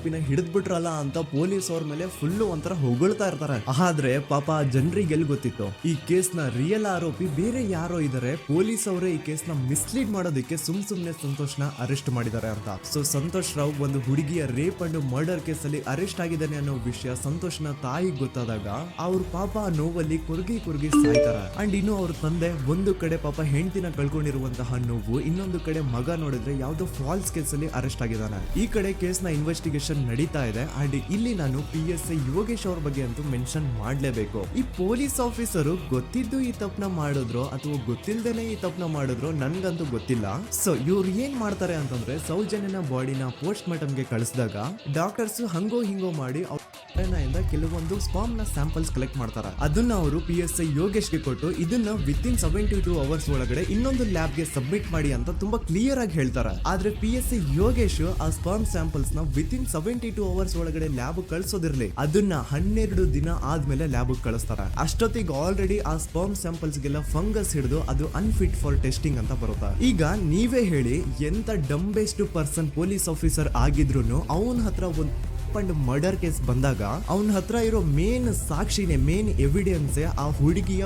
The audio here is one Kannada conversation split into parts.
ಆರೋಪಿನ ಹಿಡಿದ್ಬಿಟ್ರಲ್ಲ ಅಂತ ಪೊಲೀಸ್ ಅವ್ರ ಮೇಲೆ ಫುಲ್ಲು ಒಂಥರ ಹೊಗಳ್ತಾ ಇರ್ತಾರೆ. ಆದ್ರೆ ಪಾಪ ಜನರಿಗೆ ಎಲ್ಲಿ ಗೊತ್ತಿತ್ತು? ಈ ಕೇಸ್ನ ರಿಯಲ್ ಆರೋಪಿ ಬೇರೆ ಯಾರೋ ಇದಾರೆ, ಪೊಲೀಸ್ ಅವರೇ ಈ ಕೇಸ್ನ ಮಿಸ್ಲೀಡ್ ಮಾಡೋದಕ್ಕೆ ಸುಮ್ ಸುಮ್ನೆ ಸಂತೋಷ್ನ ಅರೆಸ್ಟ್ ಮಾಡಿದ್ದಾರೆ ಅಂತ. ಸೊ ಸಂತೋಷ್ ರಾವ್ ಒಂದು ಹುಡುಗಿಯ ರೇಪ್ ಅಂಡ್ ಮರ್ಡರ್ ಕೇಸ್ ಅಲ್ಲಿ ಅರೆಸ್ಟ್ ಆಗಿದ್ದಾನೆ ಅನ್ನೋ ವಿಷಯ ಸಂತೋಷ್ನ ತಾಯಿಗೆ ಗೊತ್ತಾದಾಗ ಅವ್ರ ಪಾಪ ನೋವಲ್ಲಿ ಕುರುಗಿ ಕುರುಗಿ ಸಾಯ್ತಾರ. ಅಂಡ್ ಇನ್ನು ಅವ್ರ ತಂದೆ ಒಂದು ಕಡೆ ಪಾಪ ಹೆಂಡತಿನ ಕಳ್ಕೊಂಡಿರುವಂತಹ ನೋವು, ಇನ್ನೊಂದು ಕಡೆ ಮಗ ನೋಡಿದ್ರೆ ಯಾವ್ದೋ ಫಾಲ್ಸ್ ಕೇಸ್ ಅಲ್ಲಿ ಅರೆಸ್ಟ್ ಆಗಿದ್ದಾನೆ. ಈ ಕಡೆ ಕೇಸ್ನ ಇನ್ವೆಸ್ಟಿಗೇಷನ್ ನಡೀತಾ ಇದೆ. ಅಂಡ್ ಇಲ್ಲಿ ನಾನು ಪಿ ಎಸ್ ಐ ಯೋಗೇಶ್ ಅವ್ರ ಬಗ್ಗೆ ಅಂತೂ ಮೆನ್ಷನ್ ಮಾಡ್ಲೇಬೇಕು. ಈ ಪೊಲೀಸ್ ಆಫೀಸರು ಗೊತ್ತಿದ್ದು ಈ ತಪ್ಪನ ಮಾಡಿದ್ರು ಅಥವಾ ಗೊತ್ತಿಲ್ಲದೇನೆ ಈ ತಪ್ಪನ ಮಾಡಿದ್ರು ನನ್ಗಂತೂ ಗೊತ್ತಿಲ್ಲ. ಸೊ ಇವ್ರು ಏನ್ ಮಾಡ್ತಾರೆ ಅಂತಂದ್ರೆ ಸೌಜನ್ಯನ ಬಾಡಿನ ಪೋಸ್ಟ್ ಮಾರ್ಟಮ್ಗೆ ಕಳಿಸಿದಾಗ ಡಾಕ್ಟರ್ಸ್ ಹಂಗೋ ಹಿಂಗೋ ಮಾಡಿ ಅವ್ರ ಇಂದ ಕೆಲವೊಂದು ಸ್ಪಾಮ್ನ ಸ್ಯಾಂಪಲ್ಸ್ ಕಲೆಕ್ಟ್ ಮಾಡ್ತಾರೆ. ಅದನ್ನ ಅವರು ಪಿ ಎಸ್ ಐ ಯೋಗೇಶ್ಗೆ ಕೊಟ್ಟು ಇದನ್ನ within seventy two hours ಒಳಗಡೆ ಇನ್ನೊಂದು ಲ್ಯಾಬ್ಗೆ ಸಬ್ಮಿಟ್ ಮಾಡಿ ಅಂತ ತುಂಬಾ ಕ್ಲಿಯರ್ ಆಗಿ ಹೇಳ್ತಾರೆ. ಆದ್ರೆ ಪಿ ಎಸ್ ಐ ಯೋಗೇಶ್ ಆ ಸ್ಪಾಮ್ ಸ್ಯಾಂಪಲ್ಸ್ನ within seventy two hours ಒಳಗಡೆ ಲ್ಯಾಬ್ ಕಳ್ಸೋದಿರ್ಲಿ. ಅದನ್ನ ಹನ್ನೆರಡು ದಿನ ಆದ್ಮೇಲೆ ಲ್ಯಾಬ್ ಕಳಿಸ್ತಾರೆ. ಅಷ್ಟೊತ್ತಿಗೆ ಆಲ್ರೆಡಿ ಆ ಸ್ಪಾಮ್ ಸ್ಯಾಂಪಲ್ಸ್ ಗೆಲ್ಲ ಫಂಗಸ್ ಹಿಡಿದು ಅದು ಅನ್ಫಿಟ್ ಫಾರ್ ಟೆಸ್ಟಿಂಗ್ ಅಂತ ಬರುತ್ತೆ? ಈಗ ನೀವೇ ಹೇಳಿ ಎಂತ ಡಂಬೆಸ್ಟ್ ಪರ್ಸನ್ ಪೊಲೀಸ್ ಆಫೀಸರ್ ಆಗಿದ್ರು ಅವನ ಹತ್ರ ಒಂದು ಅಂಡ್ ಮರ್ಡರ್ ಕೇಸ್ ಬಂದಾಗ ಅವನ ಹತ್ರ ಇರೋ ಮೇನ್ ಸಾಕ್ಷಿನೇ ಮೇನ್ ಎವಿಡೆನ್ಸ್ ಆ ಹುಡುಗಿಯ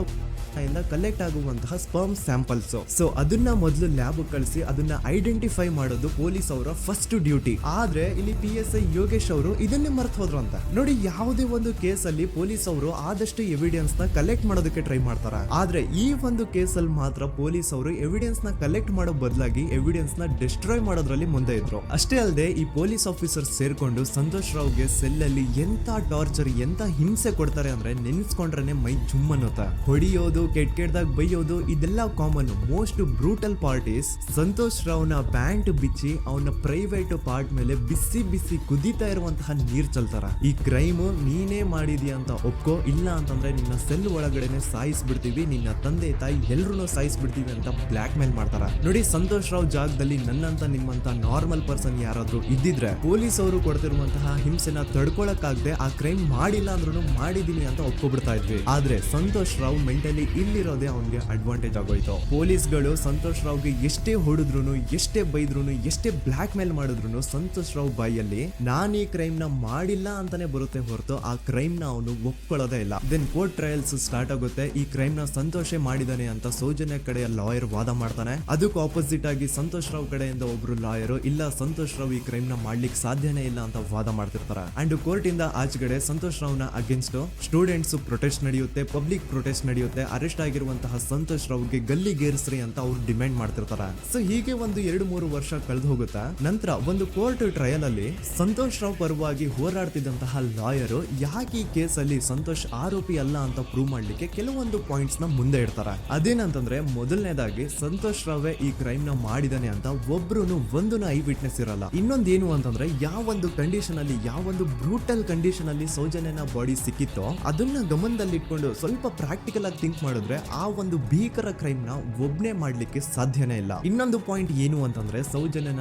ಇಂದ ಕಲೆಕ್ಟ್ ಆಗುವಂತಹ ಸ್ಪರ್ಮ್ ಸ್ಯಾಂಪಲ್ಸ್ ಸೊ ಅದನ್ನ ಮೊದಲು ಲ್ಯಾಬ್ ಕಳಿಸಿ, ಅದನ್ನ ಐಡೆಂಟಿಫೈ ಮಾಡೋದು ಪೊಲೀಸ್ ಅವರ ಫಸ್ಟ್ ಡ್ಯೂಟಿ ಆದ್ರೆ, ಇಲ್ಲಿ ಪಿ ಎಸ್ ಐ ಯೋಗೇಶ್ ಅವರು ಇದನ್ನೇ ಮರ್ತು ಹೋದ್ರು ಅಂತ. ನೋಡಿ, ಯಾವುದೇ ಒಂದು ಕೇಸ್ ಅಲ್ಲಿ ಪೊಲೀಸ್ ಅವರು ಆದಷ್ಟು ಎವಿಡೆನ್ಸ್ನ ಕಲೆಕ್ಟ್ ಮಾಡೋದಕ್ಕೆ ಟ್ರೈ ಮಾಡ್ತಾರೆ. ಆದ್ರೆ, ಈ ಒಂದು ಕೇಸ್ ಅಲ್ಲಿ ಮಾತ್ರ ಪೊಲೀಸ್ ಅವರು ಎವಿಡೆನ್ಸ್ನ ಕಲೆಕ್ಟ್ ಮಾಡೋ ಬದಲಾಗಿ ಎವಿಡೆನ್ಸ್ನ ಡಿಸ್ಟ್ರಾಯ್ ಮಾಡೋದ್ರಲ್ಲಿ ಮುಂದೆ ಇದ್ರು. ಅಷ್ಟೇ ಅಲ್ಲದೆ ಈ ಪೊಲೀಸ್ ಆಫೀಸರ್ ಸೇರ್ಕೊಂಡು ಸಂತೋಷ್ ರಾವ್ಗೆ ಸೆಲ್ ಅಲ್ಲಿ ಎಂತ ಟಾರ್ಚರ್ ಎಂತ ಹಿಂಸೆ ಕೊಡ್ತಾರೆ ಅಂದ್ರೆ ನೆನ್ಸ್ಕೊಂಡ್ರೆ ಮೈ ಜುಮ್ಮನ್ನುತ್ತ ಹೊಡಿಯೋದು ಕೆಟ್ಟ ಕೆಟ್ಟದಾಗ ಬೈಯೋದು, ಇದೆಲ್ಲ common most brutal parties Santosh ರಾವ್ನ pant ಬಿಚ್ಚಿ ಅವನ ಪ್ರೈವೇಟ್ ಪಾರ್ಟ್ ಮೇಲೆ ಬಿಸಿ ಬಿಸಿ ಕುದೀತಾ ಇರುವಂತಹ ನೀರ್ ಚಲ್ತಾರ. ಈ ಕ್ರೈಮ್ ನೀನೇ ಮಾಡಿದ್ಯಾ ಅಂತ ಒಪ್ಕೋ, ಇಲ್ಲ ಅಂತಂದ್ರೆ ನಿನ್ನ ಸೆಲ್ ಒಳಗಡೆನೆ ಸಾಯಿಸ್ಬಿಡ್ತೀವಿ, ನಿನ್ನ ತಂದೆ ತಾಯಿ ಎಲ್ರು ಸಾಯಿಸ್ಬಿಡ್ತೀವಿ ಅಂತ ಬ್ಲಾಕ್ ಮೇಲ್ ಮಾಡ್ತಾರ. ನೋಡಿ ಸಂತೋಷ್ ರಾವ್ ಜಾಗದಲ್ಲಿ ನನ್ನಂತ ನಿಮ್ಮಂತ ನಾರ್ಮಲ್ ಪರ್ಸನ್ ಯಾರಾದ್ರೂ ಇದ್ದಿದ್ರೆ, ಪೊಲೀಸ್ ಅವರು ಕೊಡ್ತಿರುವಂತಹ ಹಿಂಸೆನ ತಡ್ಕೊಳಕ್ಕಾಗದೆ ಆ ಕ್ರೈಮ್ ಮಾಡಿಲ್ಲ ಅಂದ್ರೂ ಮಾಡಿದೀನಿ ಅಂತ ಒಪ್ಕೊಬಿಡ್ತಾ ಇದ್ವಿ. ಆದ್ರೆ ಸಂತೋಷ್ ರಾವ್ ಮೆಂಟಲಿ ಇಲ್ಲಿರೋದೇ ಅವನಿಗೆ ಅಡ್ವಾಂಟೇಜ್ ಆಗೋಯ್ತು. ಪೊಲೀಸ್ಗಳು ಸಂತೋಷ್ ರಾವ್ಗೆ ಎಷ್ಟೇ ಹೊಡೆದ್ರು ಎಷ್ಟೇ ಬೈದ್ರು ಎಷ್ಟೇ ಬ್ಲಾಕ್ ಮೇಲ್ ಮಾಡಿದ್ರು ಸಂತೋಷ್ ರಾವ್ ಬಾಯಲ್ಲಿ ನಾನು ಈ ಕ್ರೈಮ್ನ ಮಾಡಿಲ್ಲ ಅಂತಾನೆ ಬರುತ್ತೆ ಹೊರತು ಆ ಕ್ರೈಮ್ನ ಅವನು ಒಪ್ಕೊಳ್ಳೋದೇ ಇಲ್ಲ. ದೆನ್ ಕೋರ್ಟ್ ಟ್ರಯಲ್ಸ್ ಸ್ಟಾರ್ಟ್ ಆಗುತ್ತೆ. ಈ ಕ್ರೈಮ್ನ ಸಂತೋಷೇ ಮಾಡಿದಾನೆ ಅಂತ ಸೌಜನ್ಯ ಕಡೆಯ ಲಾಯರ್ ವಾದ ಮಾಡ್ತಾನೆ. ಅದಕ್ಕೆ ಆಪೋಸಿಟ್ ಆಗಿ ಸಂತೋಷ್ ರಾವ್ ಕಡೆಯಿಂದ ಒಬ್ರು ಲಾಯರ್ ಇಲ್ಲ ಸಂತೋಷ್ ರಾವ್ ಈ ಕ್ರೈಮ್ನ ಮಾಡ್ಲಿಕ್ಕೆ ಸಾಧ್ಯನೇ ಇಲ್ಲ ಅಂತ ವಾದ ಮಾಡ್ತಿರ್ತಾರೆ. ಅಂಡ್ ಕೋರ್ಟ್ ಇಂದ ಆಚೆಗಡೆ ಸಂತೋಷ್ ರಾವ್ನ ಅಗೇನ್ಸ್ಟ್ ಸ್ಟೂಡೆಂಟ್ಸ್ ಪ್ರೊಟೆಸ್ಟ್ ನಡೆಯುತ್ತೆ ಪಬ್ಲಿಕ್ ಪ್ರೊಟೆಸ್ಟ್ ನಡೆಯುತ್ತೆ ಅರೆಸ್ಟ್ ಆಗಿರುವಂತಹ ಸಂತೋಷ್ ರಾವ್ಗೆ ಗಲ್ಲಿಗೇರಿಸ್ರಿ ಅಂತ ಅವ್ರು ಡಿಮ್ಯಾಂಡ್ ಮಾಡ್ತಿರ್ತಾರೆ. ಸೊ ಹೀಗೆ ಒಂದು ಎರಡು ಮೂರು ವರ್ಷ ಕಳೆದು ಹೋಗುತ್ತಾ. ನಂತರ ಒಂದು ಕೋರ್ಟ್ ಟ್ರಯಲ್ ಅಲ್ಲಿ ಸಂತೋಷ್ ರಾವ್ ಪರವಾಗಿ ಹೋರಾಡ್ತಿದ್ದಂತಹ ಲಾಯರ್ ಯಾಕೆ ಈ ಕೇಸ್ ಅಲ್ಲಿ ಸಂತೋಷ್ ಆರೋಪಿ ಅಲ್ಲ ಅಂತ ಪ್ರೂವ್ ಮಾಡ್ಲಿಕ್ಕೆ ಕೆಲವೊಂದು ಪಾಯಿಂಟ್ಸ್ನ ಮುಂದೆ ಇಡ್ತಾರ. ಅದೇನಂತಂದ್ರೆ ಮೊದಲನೇದಾಗಿ ಸಂತೋಷ್ ರಾವ್ ಈ ಕ್ರೈಮ್ನ ಮಾಡಿದಾನೆ ಅಂತ ಒಬ್ರು ಒಂದು ಐ ವಿಟ್ನೆಸ್ ಇರಲ್ಲ. ಇನ್ನೊಂದು ಏನು ಅಂತಂದ್ರೆ ಯಾವೊಂದು ಕಂಡೀಷನ್ ಅಲ್ಲಿ ಯಾವ ಒಂದು ಬ್ರೂಟಲ್ ಕಂಡೀಷನ್ ಅಲ್ಲಿ ಸೌಜನ್ಯನ ಬಾಡಿ ಸಿಕ್ಕಿತ್ತೋ ಅದನ್ನ ಗಮನದಲ್ಲಿಟ್ಕೊಂಡು ಸ್ವಲ್ಪ ಪ್ರಾಕ್ಟಿಕಲ್ ಆಗಿ ಥಿಂಕ್ ಮಾಡಿದ್ರೆ ಆ ಒಂದು ಭೀಕರ ಕ್ರೈಮ್ನ ಒಬ್ನೇ ಮಾಡ್ಲಿಕ್ಕೆ ಸಾಧ್ಯನೇ ಇಲ್ಲ. ಇನ್ನೊಂದು ಪಾಯಿಂಟ್ ಏನು ಅಂತಂದ್ರೆ ಸೌಜನ್ಯನ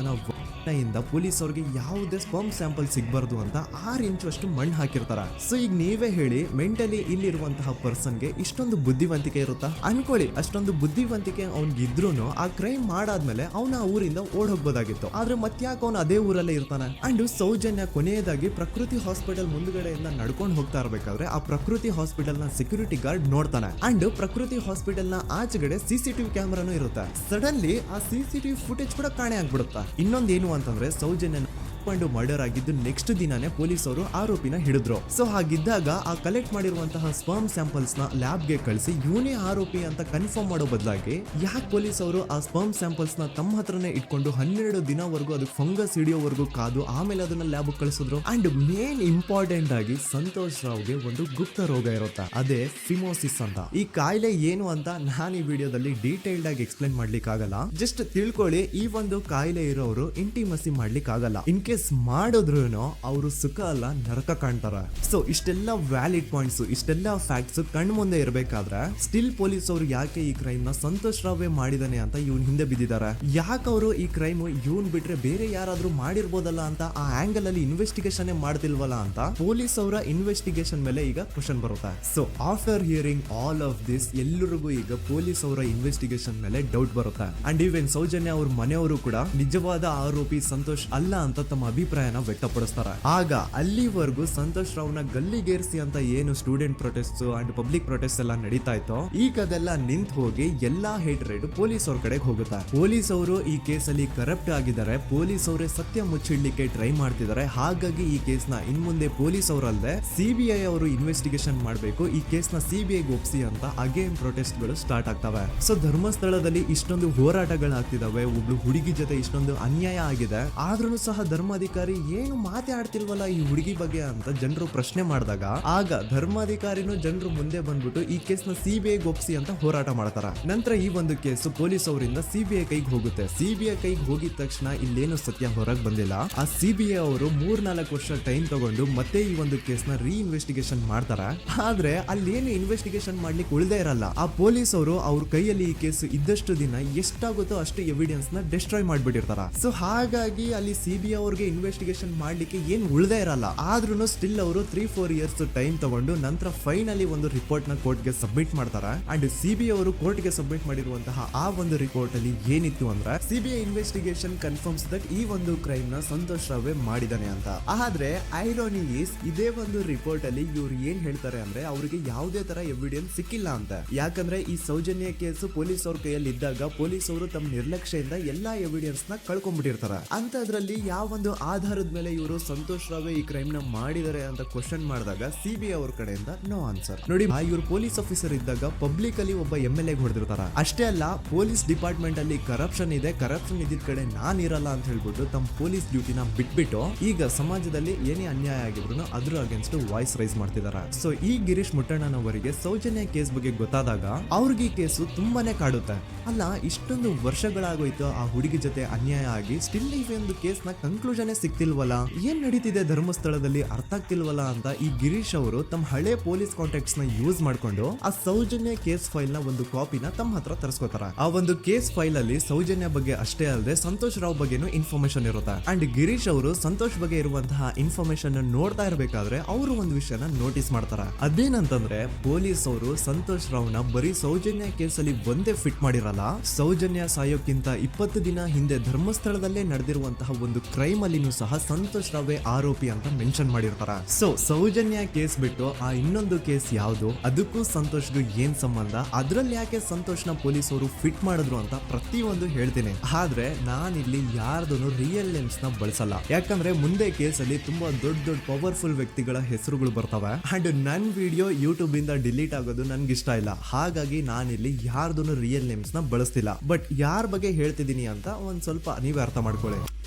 ಇಂದ ಪೊಲೀಸ್ ಅವ್ರಿಗೆ ಯಾವುದೇ ಸ್ಪಮ್ ಸ್ಯಾಂಪಲ್ ಸಿಗಬಾರ್ದು ಅಂತ ಆರು ಇಂಚು ಅಷ್ಟು ಮಣ್ಣು ಹಾಕಿರ್ತಾರ. ಸೊ ಈಗ ನೀವೇ ಹೇಳಿ, ಮೆಂಟಲಿ ಇಲ್ಲಿರುವಂತಹ ಪರ್ಸನ್ಗೆ ಇಷ್ಟೊಂದು ಬುದ್ಧಿವಂತಿಕೆ ಇರುತ್ತಾ? ಅನ್ಕೊಳ್ಳಿ, ಅಷ್ಟೊಂದು ಬುದ್ಧಿವಂತಿಕೆ ಅವ್ನಿಗೆ ಇದ್ರೂ ಆ ಕ್ರೈಮ್ ಮಾಡಾದ್ಮೇಲೆ ಅವನ ಆ ಊರಿಂದ ಓಡ್ ಹೋಗ್ಬೋದಾಗಿತ್ತು ಆದ್ರೆ ಮತ್ತ್ಯಾಕೆ ಅವನು ಅದೇ ಊರಲ್ಲೇ ಇರ್ತಾನೆ? ಅಂಡ್ ಸೌಜನ್ಯ ಕೊನೆಯದಾಗಿ ಪ್ರಕೃತಿ ಹಾಸ್ಪಿಟಲ್ ಮುಂದ್ಗಡೆಯಿಂದ ನಡ್ಕೊಂಡು ಹೋಗ್ತಾ ಇರ್ಬೇಕಾದ್ರೆ ಆ ಪ್ರಕೃತಿ ಹಾಸ್ಪಿಟಲ್ನ ಸೆಕ್ಯೂರಿಟಿ ಗಾರ್ಡ್ ನೋಡ್ತಾನೆ. ಅಂಡ್ ಪ್ರಕೃತಿ ಹಾಸ್ಪಿಟಲ್ನ ಆಚೆಗಡೆ ಸಿಸಿಟಿವಿ ಕ್ಯಾಮ್ರಾನು ಇರುತ್ತೆ. ಸಡನ್ಲಿ ಆ ಸಿಸಿಟಿವಿ ಫುಟೇಜ್ ಕೂಡ ಕಾಣೆ ಆಗ್ಬಿಡುತ್ತಾ? ಇನ್ನೊಂದೇನು ಅಂತಂದ್ರೆ ಸೌಜನ್ಯ ಕೊಂಡು ಮರ್ಡರ್ ಆಗಿದ್ದು ನೆಕ್ಸ್ಟ್ ದಿನಾನೇ ಪೊಲೀಸ್ ಅವರು ಆರೋಪಿನ ಹಿಡಿದ್ರು. ಸೊ ಹಾಗಿದ್ದಾಗ ಆ ಕಲೆಕ್ಟ್ ಮಾಡಿರುವಂತಹ ಸ್ಪರ್ಮ್ ಸ್ಯಾಂಪಲ್ಸ್ನ ಲ್ಯಾಬ್ಗೆ ಕಳಿಸಿ ಇವನೇ ಆರೋಪಿ ಅಂತ ಕನ್ಫರ್ಮ್ ಮಾಡೋ ಬದಲಾಗಿ ಯಾಕೆ ಪೊಲೀಸ್ ಅವರು ಆ ಸ್ಪರ್ಮ್ ಸ್ಯಾಂಪಲ್ಸ್ನ ತಮ್ಮ ಹತ್ರನೇ ಇಟ್ಕೊಂಡು ಹನ್ನೆರಡು ದಿನವರೆಗೂ ಅದು ಫಂಗಸ್ ಹಿಡಿಯೋವರೆಗೂ ಕಾದು ಆಮೇಲೆ ಅದನ್ನ ಲ್ಯಾಬ್ ಕಳಿಸಿದ್ರು? ಅಂಡ್ ಮೇನ್ ಇಂಪಾರ್ಟೆಂಟ್ ಆಗಿ ಸಂತೋಷ್ ರಾವ್ಗೆ ಒಂದು ಗುಪ್ತ ರೋಗ ಇರುತ್ತೆ? ಅದೇ ಫಿಮೋಸಿಸ್ ಅಂತ. ಈ ಕಾಯಿಲೆ ಏನು ಅಂತ ನಾನು ಈ ವಿಡಿಯೋದಲ್ಲಿ ಡೀಟೇಲ್ಡ್ ಆಗಿ ಎಕ್ಸ್ಪ್ಲೈನ್ ಮಾಡ್ಲಿಕ್ಕೆ ಆಗಲ್ಲ ಜಸ್ಟ್ ತಿಳ್ಕೊಳ್ಳಿ, ಈ ಒಂದು ಕಾಯಿಲೆ ಇರೋರು ಇಂಟಿಮಸಿ ಮಾಡ್ಲಿಕ್ಕೆ ಆಗಲ್ಲ ಇನ್ ಕೇಸ್ ಮಾಡಿದ್ರು ಅವರು ಸುಖ ಅಲ್ಲ, ನರಕ ಕಾಣ್ತಾರ. ಸೊ ಇಷ್ಟೆಲ್ಲ ವ್ಯಾಲಿಡ್ ಪಾಯಿಂಟ್ಸ್ ಇಷ್ಟೆಲ್ಲ ಫ್ಯಾಕ್ಟ್ಸ್ ಕಣ್ ಮುಂದೆ ಇರಬೇಕಾದ್ರೆ ಸ್ಟಿಲ್ ಪೊಲೀಸ್ ಅವರು ಯಾಕೆ ಈ ಕ್ರೈಮ್ನ ಸಂತೋಷ್ ರಾವೇ ಮಾಡಿದಾನೆ ಅಂತ ಇವನ್ ಹಿಂದೆ ಬಿದ್ದಿದ್ದಾರೆ. ಯಾಕೆ ಅವರು ಈ ಕ್ರೈಮ್ ಇವನ್ ಬಿಟ್ರೆ ಬೇರೆ ಯಾರಾದ್ರೂ ಮಾಡಿರ್ಬೋದಲ್ಲ ಅಂತ ಆ ಆಂಗಲ್ ಅಲ್ಲಿ ಇನ್ವೆಸ್ಟಿಗೇಷನ್ ಮಾಡ್ತಿಲ್ವಲ್ಲ ಅಂತ ಪೊಲೀಸ್ ಅವರ ಇನ್ವೆಸ್ಟಿಗೇಷನ್ ಮೇಲೆ ಈಗ ಕ್ವಶನ್ ಬರುತ್ತೆ. So after hearing all of this ಎಲ್ಲರಿಗೂ ಈಗ ಪೊಲೀಸ್ ಅವರ ಇನ್ವೆಸ್ಟಿಗೇಷನ್ ಮೇಲೆ ಡೌಟ್ ಬರುತ್ತೆ. ಅಂಡ್ ಈವನ್ ಸೌಜನ್ಯ ಅವ್ರ ಮನೆಯವರು ಕೂಡ ನಿಜವಾದ ಆರೋಪಿ ಸಂತೋಷ್ ಅಲ್ಲ ಅಂತ ತಮ್ಮ ಅಭಿಪ್ರಾಯನ ವ್ಯಕ್ತಪಡಿಸ್ತಾರೆ. ಆಗ ಅಲ್ಲಿವರೆಗೂ ಸಂತೋಷ್ ರಾವ್ನ ಗಲ್ಲಿಗೇರಿಸಿ ಅಂತ ಏನು student protest and public protest ಎಲ್ಲ ನಡೀತಾ ಇತ್ತು ಈಗ ಅದೆಲ್ಲ ನಿಂತ್ ಹೋಗಿ ಎಲ್ಲಾ ಹೇಟ್ ರೈಡ್ ಪೊಲೀಸ್ ಅವ್ರ ಕಡೆಗೆ ಹೋಗುತ್ತಾರೆ. ಪೊಲೀಸ್ ಅವರು ಈ ಕೇಸಲ್ಲಿ ಕರಪ್ಟ್ ಆಗಿದ್ದಾರೆ, ಪೊಲೀಸ್ ಅವರೇ ಸತ್ಯ ಮುಚ್ಚಿಡ್ಲಿಕ್ಕೆ ಟ್ರೈ ಮಾಡ್ತಿದ್ದಾರೆ. ಹಾಗಾಗಿ ಈ ಕೇಸ್ನ ಇನ್ ಮುಂದೆ ಪೊಲೀಸ್ ಅವರಲ್ಲದೆ ಸಿಬಿಐ ಅವರು ಇನ್ವೆಸ್ಟಿಗೇಷನ್ ಮಾಡಬೇಕು, ಈ ಕೇಸ್ನ ಸಿಬಿಐ ಒಪ್ಸಿ ಅಂತ ಅಗೇನ್ ಪ್ರೊಟೆಸ್ಟ್ಗಳು ಸ್ಟಾರ್ಟ್ ಆಗ್ತವೆ. ಸೊ ಧರ್ಮಸ್ಥಳದಲ್ಲಿ ಇಷ್ಟೊಂದು ಹೋರಾಟಗಳಾಗ್ತಿದಾವೆ ಒಬ್ಳು ಹುಡುಗಿ ಜೊತೆ ಇಷ್ಟೊಂದು ಅನ್ಯಾಯ ಆಗಿದೆ ಆದ್ರೂ ಸಹ ಧರ್ಮಾಧಿಕಾರಿ ಏನು ಮಾತಾಡ್ತಿಲ್ವಲ್ಲ ಈ ಹುಡುಗಿ ಬಗ್ಗೆ ಅಂತ ಜನರು ಪ್ರಶ್ನೆ ಮಾಡಿದಾಗ, ಆಗ ಧರ್ಮಾಧಿಕಾರಿನೂ ಜನರು ಮುಂದೆ ಬಂದ್ಬಿಟ್ಟು ಈ ಕೇಸ್ನ ಸಿಬಿಐ ಒಪ್ಸಿ ಅಂತ ಹೋರಾಟ ಮಾಡ್ತಾರ. ನಂತರ ಈ ಒಂದು ಕೇಸು ಪೊಲೀಸ್ ಅವರಿಂದ ಸಿಬಿಐ ಕೈಗೆ ಹೋಗುತ್ತೆ. ಸಿಬಿಐ ಕೈಗೆ ಹೋಗಿದ ತಕ್ಷಣ ಇಲ್ಲೇನು ಸತ್ಯ ಹೊರಗೆ ಬಂದಿಲ್ಲ. ಆ ಸಿಬಿಐ ಅವರು ಮೂರ್ನಾಲ್ಕು ವರ್ಷ ಟೈಮ್ ತಗೊಂಡು ಮತ್ತೆ ಈ ಒಂದು ಕೇಸ್ನ ರೀ ಇನ್ವೆಸ್ಟಿಗೇಷನ್ ಮಾಡ್ತಾರ. ಆದ್ರೆ ಅಲ್ಲೇನು ಇನ್ವೆಸ್ಟಿಗೇಷನ್ ಮಾಡ್ಲಿಕ್ಕೆ ಉಳಿದೇ ಇರಲ್ಲ. ಆ ಪೊಲೀಸ್ ಅವರು ಅವ್ರ ಕೈಯಲ್ಲಿ ಈ ಕೇಸ್ ಇದ್ದಷ್ಟು ದಿನ ಎಷ್ಟಾಗುತ್ತೋ ಅಷ್ಟು ಎವಿಡೆನ್ಸ್ನ ಡಿಸ್ಟ್ರಾಯ್ ಮಾಡ್ಬಿಟ್ಟಿರ್ತಾರ. ಸೊ ಹಾಗಾಗಿ ಅಲ್ಲಿ ಸಿಬಿಐ ಅವ್ರಿಗೆ ಇನ್ವೆಸ್ಟಿಗೇಷನ್ ಮಾಡ್ಲಿಕ್ಕೆ ಏನ್ ಉಳ್ದೇ ಇರಲ್ಲ. ಆದ್ರೂ ಸ್ಟಿಲ್ ಅವರು ತ್ರೀ ಫೋರ್ ಇಯರ್ಸ್ ಟೈಮ್ ತಗೊಂಡು ನಂತರ ಫೈನಲಿ ಒಂದು ರಿಪೋರ್ಟ್ನ ಕೋರ್ಟ್ಗೆ ಸಬ್ಮಿಟ್ ಮಾಡ್ತಾರೆ. ಅಂಡ್ ಸಿಬಿಐ ಅವರು ಕೋರ್ಟ್ಗೆ ಸಬ್ಮಿಟ್ ಮಾಡಿರುವಂತಹ ಆ ಒಂದು ರಿಪೋರ್ಟ್ ಅಲ್ಲಿ ಏನಿತ್ತು ಅಂದ್ರೆ ಸಿಬಿಐ ಇನ್ವೆಸ್ಟಿಗೇಷನ್ ಕನ್ಫರ್ಮ್ಸ್ ದಟ್ ಈ ಒಂದು ಕ್ರೈಮ್ನ ಸಂತೋಷ್ ರಾವೆ ಮಾಡಿದಾನೆ ಅಂತ. ಆದ್ರೆ ಐರೋನಿ ಈಸ್ ಇದೇ ಒಂದು ರಿಪೋರ್ಟ್ ಅಲ್ಲಿ ಇವ್ರು ಏನ್ ಹೇಳ್ತಾರೆ ಅಂದ್ರೆ, ಅವರಿಗೆ ಯಾವುದೇ ತರ ಎವಿಡೆನ್ಸ್ ಸಿಕ್ಕಿಲ್ಲ ಅಂತ. ಯಾಕಂದ್ರೆ ಈ ಸೌಜನ್ಯ ಕೇಸ್ ಪೊಲೀಸ್ ಅವ್ರ ಕೈಯಲ್ಲಿ ಇದ್ದಾಗ ಪೊಲೀಸ್ ಅವರು ತಮ್ಮ ನಿರ್ಲಕ್ಷ್ಯದಿಂದ ಎಲ್ಲಾ ಎವಿಡೆನ್ಸ್ನ ಕಳ್ಕೊಂಡ್ಬಿಟ್ಟಿರ್ತಾರೆ. ಅಂತದ್ರಲ್ಲಿ. ಯಾವ ಒಂದು ಆಧಾರದ ಮೇಲೆ ಇವರು ಸಂತೋಷ್ ರಾವೆ ಈ ಕ್ರೈಮ್ನ ಮಾಡಿದ್ದಾರೆ ಅಂತ ಕ್ವಶನ್ ಮಾಡಿದಾಗ ಸಿಬಿಐ ಅವ್ರ ಕಡೆಯಿಂದ ನೋ ಆನ್ಸರ್ ನೋಡಿ ಇವರು ಪೊಲೀಸ್ ಆಫೀಸರ್ ಇದ್ದಾಗ ಪಬ್ಲಿಕ್ ಅಲ್ಲಿ ಒಬ್ಬ ಎಂ ಎಲ್ ಎ ಹೊಡೆದಿರ್ತಾರ. ಅಷ್ಟೇ ಅಲ್ಲ ಪೊಲೀಸ್ ಡಿಪಾರ್ಟ್ಮೆಂಟ್ ಅಲ್ಲಿ ಕರಪ್ಷನ್ ಇದೆ ಕರಪ್ಷನ್ ಇದ್ದಿದ್ ಕಡೆ ನಾನ್ ಇರಲ್ಲ ಅಂತ ಹೇಳ್ಬಿಟ್ಟು ತಮ್ಮ ಪೊಲೀಸ್ ಡ್ಯೂಟಿನ ಬಿಟ್ಬಿಟ್ಟು ಈಗ ಸಮಾಜದಲ್ಲಿ ಏನೇ ಅನ್ಯಾಯ ಆಗಿದ್ರು ಅದ್ರ ಅಗೇನ್ಸ್ಟ್ ವಾಯ್ಸ್ ರೈಸ್ ಮಾಡ್ತಿದಾರೆ. ಸೊ ಈ ಗಿರೀಶ್ ಮುಟ್ಟಣ್ಣನವರಿಗೆ ಸೌಜನ್ಯ ಕೇಸ್ ಬಗ್ಗೆ ಗೊತ್ತಾದಾಗ ಅವ್ರಿಗೆ ಕೇಸು ತುಂಬಾನೇ ಕಾಡುತ್ತೆ. ಅಲ್ಲ, ಇಷ್ಟೊಂದು ವರ್ಷಗಳಾಗೋಯ್ತು ಆ ಹುಡುಗಿ ಜೊತೆ ಅನ್ಯಾಯ ಆಗಿ ಸ್ಟಿಲ್ ಈ ಒಂದು ಕೇಸ್ನ ಕನ್ಕ್ಲೂಷನ್ ಸಿಕ್ತಿಲ್ವಲ್ಲ? ಏನ್ ನಡೀತಿದೆ ಧರ್ಮಸ್ಥಳದಲ್ಲಿ ಅರ್ಥ ಆಗ್ತಿಲ್ವಲ್ಲ ಅಂತ ಈ ಗಿರೀಶ್ ಅವರು ತಮ್ಮ ಹಳೆ ಪೊಲೀಸ್ ಕಾಂಟ್ಯಾಕ್ಟ್ಸ್ನ ಯೂಸ್ ಮಾಡ್ಕೊಂಡು ಆ ಸೌಜನ್ಯ ಕೇಸ್ ಫೈಲ್ನ ಒಂದು ಕಾಪಿನ ತಮ್ಮ ಹತ್ರ ತರಿಸ್ಕೋತಾರ. ಆ ಒಂದು ಕೇಸ್ ಫೈಲ್ ಅಲ್ಲಿ ಸೌಜನ್ಯ ಬಗ್ಗೆ ಅಷ್ಟೇ ಅಲ್ಲದೆ ಸಂತೋಷ್ ರಾವ್ ಬಗ್ಗೆನೂ ಇನ್ಫಾರ್ಮೇಶನ್ ಇರುತ್ತೆ. ಅಂಡ್ ಗಿರೀಶ್ ಅವರು ಸಂತೋಷ್ ಬಗ್ಗೆ ಇರುವಂತಹ ಇನ್ಫಾರ್ಮೇಶನ್ ನೋಡ್ತಾ ಇರಬೇಕಾದ್ರೆ ಅವರು ಒಂದು ವಿಷಯನ ನೋಟಿಸ್ ಮಾಡ್ತಾರ. ಅದೇನಂತಂದ್ರೆ ಪೊಲೀಸ್ ಅವರು ಸಂತೋಷ್ ರಾವ್ನ ಬರೀ ಸೌಜನ್ಯ ಕೇಸ್ ಅಲ್ಲಿ ಒಂದೇ ಫಿಟ್ ಮಾಡಿರಲ್ಲ. ಸೌಜನ್ಯ ಸಾಯೋಕ್ಕಿಂತ ಇಪ್ಪತ್ತು ದಿನ ಹಿಂದೆ ಧರ್ಮಸ್ಥಳದಲ್ಲೇ ನಡೆದಿರುವಂತಹ ಒಂದು ಕ್ರೈಮ್ ಅಲ್ಲಿನೂ ಸಹ ಸಂತೋಷ್ ರಾವೇ ಆರೋಪಿ ಅಂತ ಮೆನ್ಷನ್ ಮಾಡಿರ್ತಾರ. ಸೊ ಸೌಜನ್ಯ ಕೇಸ್ ಬಿಟ್ಟು ಆ ಇನ್ನೊಂದು ಕೇಸ್ ಯಾವುದು? ಅದಕ್ಕೂ ಸಂತೋಷ್ಗೂ ಏನ್ ಸಂಬಂಧ? ಅದ್ರಲ್ಲಿ ಯಾಕೆ ಸಂತೋಷ್ನ ಪೊಲೀಸ್ ಅವರು ಫಿಟ್ ಮಾಡಿದ್ರು ಅಂತ ಪ್ರತಿಯೊಂದು ಹೇಳ್ತೀನಿ. ಆದ್ರೆ ನಾನಿಲ್ಲಿ ಯಾರ್ದನ್ನು ರಿಯಲ್ ನೇಮ್ಸ್ನ ಬಳಸಲ್ಲ. ಯಾಕಂದ್ರೆ ಮುಂದೆ ಕೇಸ್ ಅಲ್ಲಿ ತುಂಬಾ ದೊಡ್ಡ ದೊಡ್ಡ ಪವರ್ಫುಲ್ ವ್ಯಕ್ತಿಗಳ ಹೆಸರುಗಳು ಬರ್ತವೆ. ಅಂಡ್ ನನ್ ವಿಡಿಯೋ ಯೂಟ್ಯೂಬ್ ಇಂದ ಡಿಲೀಟ್ ಆಗೋದು ನನ್ಗೆ ಇಷ್ಟ ಇಲ್ಲ. ಹಾಗಾಗಿ ನಾನಿಲ್ಲಿ ಯಾರ್ದು ರಿಯಲ್ ನೇಮ್ಸ್ನ ಬಳಸ್ತಿಲ್ಲ. ಬಟ್ ಯಾರ ಬಗ್ಗೆ ಹೇಳ್ತಿದ್ದೀನಿ ಅಂತ ಒಂದ್ ಸ್ವಲ್ಪ ನೀವೇ ಅರ್ಥ por ahí.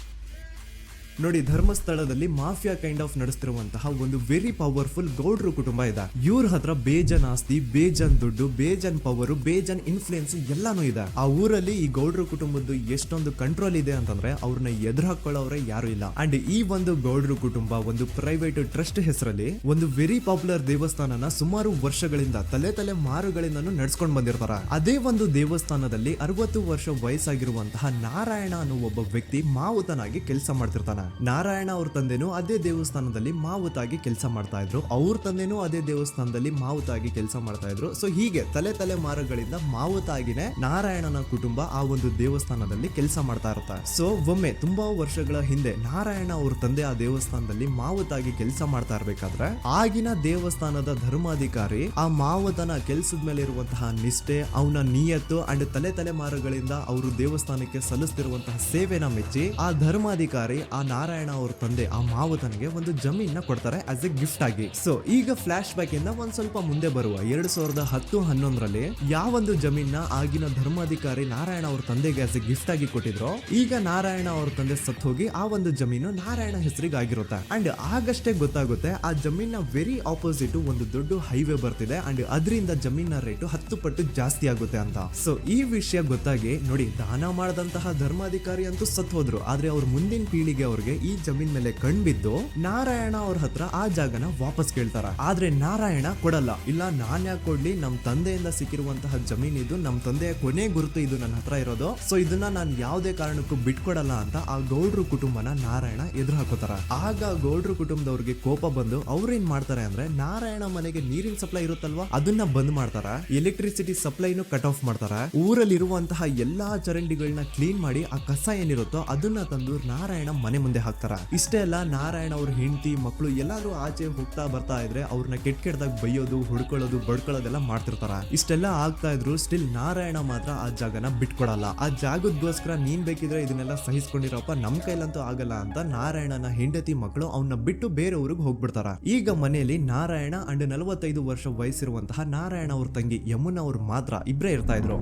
ನೋಡಿ, ಧರ್ಮಸ್ಥಳದಲ್ಲಿ ಮಾಫಿಯಾ ಕೈಂಡ್ ಆಫ್ ನಡೆಸ್ತಿರುವಂತಹ ಒಂದು ವೆರಿ ಪವರ್ಫುಲ್ ಗೌಡ್ರು ಕುಟುಂಬ ಇದೆ. ಇವ್ರ ಹತ್ರ ಬೇಜನ್ ಆಸ್ತಿ, ಬೇಜನ್ ದುಡ್ಡು, ಬೇಜನ್ ಪವರ್ ಬೇಜನ್ ಇನ್ಫ್ಲೂಯೆನ್ಸ್ ಎಲ್ಲಾನು ಇದೆ. ಆ ಊರಲ್ಲಿ ಈ ಗೌಡ್ರು ಕುಟುಂಬದ್ದು ಎಷ್ಟೊಂದು ಕಂಟ್ರೋಲ್ ಇದೆ ಅಂತಂದ್ರೆ ಅವ್ರನ್ನ ಎದುರು ಹಾಕೊಳ್ಳೋರೆ ಯಾರು ಇಲ್ಲ. ಅಂಡ್ ಈ ಒಂದು ಗೌಡ್ರು ಕುಟುಂಬ ಒಂದು ಪ್ರೈವೇಟ್ ಟ್ರಸ್ಟ್ ಹೆಸರಲ್ಲಿ ಒಂದು ವೆರಿ ಪಾಪ್ಯುಲರ್ ದೇವಸ್ಥಾನನ ಸುಮಾರು ವರ್ಷಗಳಿಂದ ತಲೆ ತಲೆ ಮಾರುಗಳಿಂದ ನಡ್ಸ್ಕೊಂಡ್ ಬಂದಿರ್ತಾರ. ಅದೇ ಒಂದು ದೇವಸ್ಥಾನದಲ್ಲಿ ಅರವತ್ತು ವರ್ಷ ವಯಸ್ಸಾಗಿರುವಂತಹ ನಾರಾಯಣ ಅನ್ನೋ ಒಬ್ಬ ವ್ಯಕ್ತಿ ಮಾವುತನಾಗಿ ಕೆಲಸ ಮಾಡ್ತಿರ್ತಾನೆ. ನಾರಾಯಣ ಅವ್ರ ತಂದೆನೂ ಅದೇ ದೇವಸ್ಥಾನದಲ್ಲಿ ಮಾವುತಾಗಿ ಕೆಲಸ ಮಾಡ್ತಾ ಇದ್ರು. ಅವ್ರ ತಂದೆನೂ ಅದೇ ದೇವಸ್ಥಾನದಲ್ಲಿ ಮಾವುತಾಗಿ ಕೆಲಸ ಮಾಡ್ತಾ ಇದ್ರು. ಸೊ ಹೀಗೆ ತಲೆ ತಲೆ ಮಾರುಗಳಿಂದ ಮಾವುತಾಗಿನೇ ನಾರಾಯಣನ ಕುಟುಂಬ ಆ ಒಂದು ದೇವಸ್ಥಾನದಲ್ಲಿ ಕೆಲಸ ಮಾಡ್ತಾ ಇರ್ತಾರೆ ಸೊ ಒಮ್ಮೆ ತುಂಬಾ ವರ್ಷಗಳ ಹಿಂದೆ ನಾರಾಯಣ ಅವ್ರ ತಂದೆ ಆ ದೇವಸ್ಥಾನದಲ್ಲಿ ಮಾವುತಾಗಿ ಕೆಲಸ ಮಾಡ್ತಾ ಇರ್ಬೇಕಾದ್ರೆ, ಆಗಿನ ದೇವಸ್ಥಾನದ ಧರ್ಮಾಧಿಕಾರಿ ಆ ಮಾವುತನ ಕೆಲಸದ ಮೇಲೆ ಇರುವಂತಹ ನಿಷ್ಠೆ, ಅವನ ನಿಯತ್ತು ಅಂಡ್ ತಲೆ ತಲೆಮಾರುಗಳಿಂದ ಅವರು ದೇವಸ್ಥಾನಕ್ಕೆ ಸಲ್ಲಿಸ್ತಿರುವಂತಹ ಸೇವೆನ ಮೆಚ್ಚಿ ಆ ಧರ್ಮಾಧಿಕಾರಿ ಆ ನಾರಾಯಣ ಅವ್ರ ತಂದೆ ಆ ಮಾವುತನಿಗೆ ಒಂದು ಜಮೀನ ಕೊಡ್ತಾರೆ ಆಸ್ ಎ ಗಿಫ್ಟ್ ಆಗಿ. ಸೊ ಈಗ ಫ್ಲಾಶ್ ಬ್ಯಾಕ್ ಇಂದ ಒಂದ್ ಸ್ವಲ್ಪ ಮುಂದೆ ಬರುವ ಎರಡ್ ಸಾವಿರದ ಹತ್ತು ಹನ್ನೊಂದರಲ್ಲಿ ಯಾವೊಂದು ಜಮೀನ ಆಗಿನ ಧರ್ಮಾಧಿಕಾರಿ ನಾರಾಯಣ ಅವ್ರ ತಂದೆಗೆ ಆಸ್ ಎ ಗಿಫ್ಟ್ ಆಗಿ ಕೊಟ್ಟಿದ್ರು, ಈಗ ನಾರಾಯಣ ಅವ್ರ ತಂದೆ ಸತ್ ಹೋಗಿ ಆ ಒಂದು ಜಮೀನು ನಾರಾಯಣ ಹೆಸರಿಗೆ ಆಗಿರುತ್ತೆ ಅಂಡ್ ಆಗಷ್ಟೇ ಗೊತ್ತಾಗುತ್ತೆ, ಆ ಜಮೀನ ವೆರಿ ಆಪೋಸಿಟ್ ಒಂದು ದೊಡ್ಡ ಹೈವೇ ಬರ್ತಿದೆ ಅಂಡ್ ಅದರಿಂದ ಜಮೀನ ರೇಟ್ ಹತ್ತು ಪಟ್ಟು ಜಾಸ್ತಿ ಆಗುತ್ತೆ ಅಂತ. ಸೊ ಈ ವಿಷಯ ಗೊತ್ತಾಗಿ ನೋಡಿ, ದಾನ ಮಾಡದಂತಹ ಧರ್ಮಾಧಿಕಾರಿ ಅಂತೂ ಸತ್ ಹೋದ್ರು, ಆದ್ರೆ ಅವ್ರ ಮುಂದಿನ ಪೀಳಿಗೆ ಅವ್ರಿಗೆ ಈ ಜಮೀನ್ ಮೇಲೆ ಕಣ್ಬಿದ್ದು ನಾರಾಯಣ ಅವ್ರ ಹತ್ರ ಆ ಜಾಗನ ವಾಪಸ್ ಕೇಳ್ತಾರ. ಆದ್ರೆ ನಾರಾಯಣ ಕೊಡಲ್ಲ. ಇಲ್ಲ, ನಾನ್ ಯಾಕೆ ಕೊಡ್ಲಿ? ನಮ್ ತಂದೆಯಿಂದ ಸಿಕ್ಕಿರುವಂತಹ ಜಮೀನ್ ಇದು, ನಮ್ ತಂದೆಯ ಕೊನೆ ಗುರುತು ಇದು ನನ್ನ ಹತ್ರ ಇರೋದು. ಸೊ ಇದನ್ನ ನಾನು ಯಾವುದೇ ಕಾರಣಕ್ಕೂ ಬಿಟ್ಕೊಡಲ್ಲ ಅಂತ ಆ ಗೌಡ್ರು ಕುಟುಂಬನ ನಾರಾಯಣ ಎದುರು ಹಾಕೋತಾರ. ಆಗ ಗೌಡ್ರು ಕುಟುಂಬದವ್ರಿಗೆ ಕೋಪ ಬಂದು ಅವ್ರೇನ್ ಮಾಡ್ತಾರೆ ಅಂದ್ರೆ ನಾರಾಯಣ ಮನೆಗೆ ನೀರಿನ ಸಪ್ಲೈ ಇರುತ್ತಲ್ವಾ? ಅದನ್ನ ಬಂದ್ ಮಾಡ್ತಾರ. ಎಲೆಕ್ಟ್ರಿಸಿಟಿ ಸಪ್ಲೈನು ಕಟ್ ಆಫ್ ಮಾಡ್ತಾರ. ಊರಲ್ಲಿ ಇರುವಂತಹ ಎಲ್ಲಾ ಚರಂಡಿಗಳನ್ನ ಕ್ಲೀನ್ ಮಾಡಿ ಆ ಕಸ ಏನಿರುತ್ತೋ ಅದನ್ನ ತಂದು ನಾರಾಯಣ ಮನೆ ಮುಂದೆ ಮುಂದೆ ಹಾಕ್ತಾರ. ಇಷ್ಟೇ ಅಲ್ಲ, ನಾರಾಯಣ ಅವ್ರ ಹೆಂಡತಿ ಮಕ್ಕಳು ಎಲ್ಲಾರು ಆಚೆ ಹೋಗ್ತಾ ಬರ್ತಾ ಇದ್ರೆ ಅವ್ರನ್ನ ಕೆಟ್ಟ ಕೆಟ್ಟದಾಗ ಬೈಯೋದು, ಹುಡ್ಕೊಳ್ಳೋದು, ಬಡ್ಕೊಳ್ಳೋದೆಲ್ಲ ಮಾಡ್ತಿರ್ತಾರ. ಇಷ್ಟೆಲ್ಲ ಆಗ್ತಾ ಇದ್ರು ಸ್ಟಿಲ್ ನಾರಾಯಣ ಮಾತ್ರ ಆ ಜಾಗನ ಬಿಟ್ಕೊಡಲ್ಲ. ಆ ಜಾಗದಗೋಸ್ಕರ ನೀನ್ ಬೇಕಿದ್ರೆ ಇದನ್ನೆಲ್ಲ ಸಹಿಸ್ಕೊಂಡಿರಪ್ಪ, ನಮ್ ಕೈಲಂತೂ ಆಗಲ್ಲ ಅಂತ ನಾರಾಯಣನ ಹೆಂಡತಿ ಮಕ್ಕಳು ಅವನ್ನ ಬಿಟ್ಟು ಬೇರೆ ಊರಿಗೆ ಹೋಗ್ಬಿಡ್ತಾರ. ಈಗ ಮನೆಯಲ್ಲಿ ನಾರಾಯಣ ಅಂಡ್ ನಲವತ್ತೈದು ವರ್ಷ ವಯಸ್ಸಿರುವಂತಹ ನಾರಾಯಣ ಅವ್ರ ತಂಗಿ ಯಮುನಾ ಅವ್ರು ಮಾತ್ರ ಇಬ್ಬರೇ ಇರ್ತಾ ಇದ್ರು.